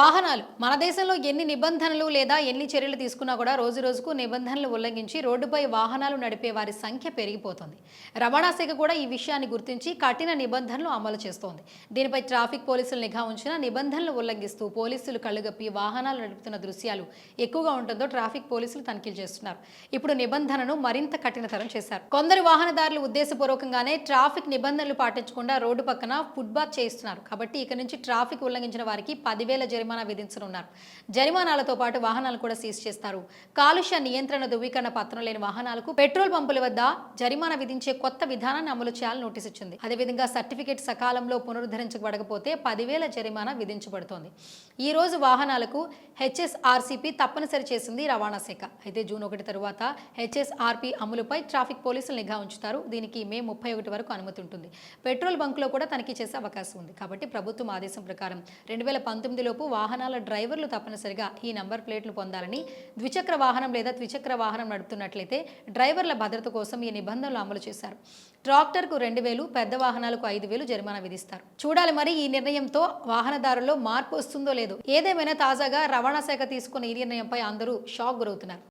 వాహనాలు. మన దేశంలో ఎన్ని నిబంధనలు లేదా ఎన్ని చర్యలు తీసుకున్నా కూడా రోజు రోజుకు నిబంధనలు ఉల్లంఘించి రోడ్డుపై వాహనాలు నడిపే వారి సంఖ్య పెరిగిపోతుంది. రవాణా శాఖ కూడా ఈ విషయాన్ని గుర్తించి కఠిన నిబంధనలు అమలు చేస్తోంది. దీనిపై ట్రాఫిక్ పోలీసులు నిఘా ఉంచిన నిబంధనలు ఉల్లంఘిస్తూ పోలీసులు కళ్ళుగప్పి వాహనాలు నడుపుతున్న దృశ్యాలు ఎక్కువగా ఉంటుందో ట్రాఫిక్ పోలీసులు తనిఖీలు చేస్తున్నారు. ఇప్పుడు నిబంధనను మరింత కఠినతరం చేశారు. కొందరు వాహనదారులు ఉద్దేశపూర్వకంగానే ట్రాఫిక్ నిబంధనలు పాటించకుండా రోడ్డు పక్కన ఫుట్బాత్ చేయిస్తున్నారు. కాబట్టి ఇక నుంచి ట్రాఫిక్ ఉల్లంఘించిన వారికి పదివేల జరిమానా విధించనున్నారు. జరిమానాలతో పాటు వాహనాలు కూడా సీజ్ చేస్తారు. కాలుష్య నియంత్రణ ధృవీకరణ పత్రం లేని వాహనాలకు పెట్రోల్ పంపుల వద్ద జరిమానా విధించే కొత్త విధానాన్ని అమలు చేయాలని నోటీస్ ఇచ్చింది. అదేవిధంగా సర్టిఫికేట్ సకాలంలో పునరుద్ధరించబడకపోతే పదివేల జరిమానా విధించబడుతోంది. ఈ రోజు వాహనాలకు హెచ్ఎస్ఆర్సీపీ తప్పనిసరి చేసింది రవాణా శాఖ. అయితే జూన్ ఒకటి తరువాత హెచ్ఎస్ఆర్పీ అమలుపై ట్రాఫిక్ పోలీసులు నిఘా ఉంచుతారు. దీనికి మే ముప్పై ఒకటి వరకు అనుమతి ఉంటుంది. పెట్రోల్ బంకులో కూడా తనిఖీ చేసే అవకాశం ఉంది. కాబట్టి ప్రభుత్వం ఆదేశం ప్రకారం రెండు వేల పంతొమ్మిదిలోపు వాహనాల డ్రైవర్లు తప్పనిసరిగా ఈ నంబర్ ప్లేట్లు పొందాలని ద్విచక్ర వాహనం లేదా ద్విచక్ర వాహనం నడుపుతున్నట్లయితే డ్రైవర్ల భద్రత కోసం ఈ నిబంధనలు అమలు చేశారు. ట్రాక్టర్కు రెండు వేలు పెద్ద వాహనాలకు ఐదు వేలు జరిమానా విధిస్తారు. చూడాలి మరి ఈ నిర్ణయంతో వాహనదారుల్లో మార్పు వస్తుందో లేదో. ఏదేమైనా తాజాగా రవాణా శాఖ తీసుకున్న ఈ నిర్ణయంపై అందరూ షాక్ గురవుతున్నారు.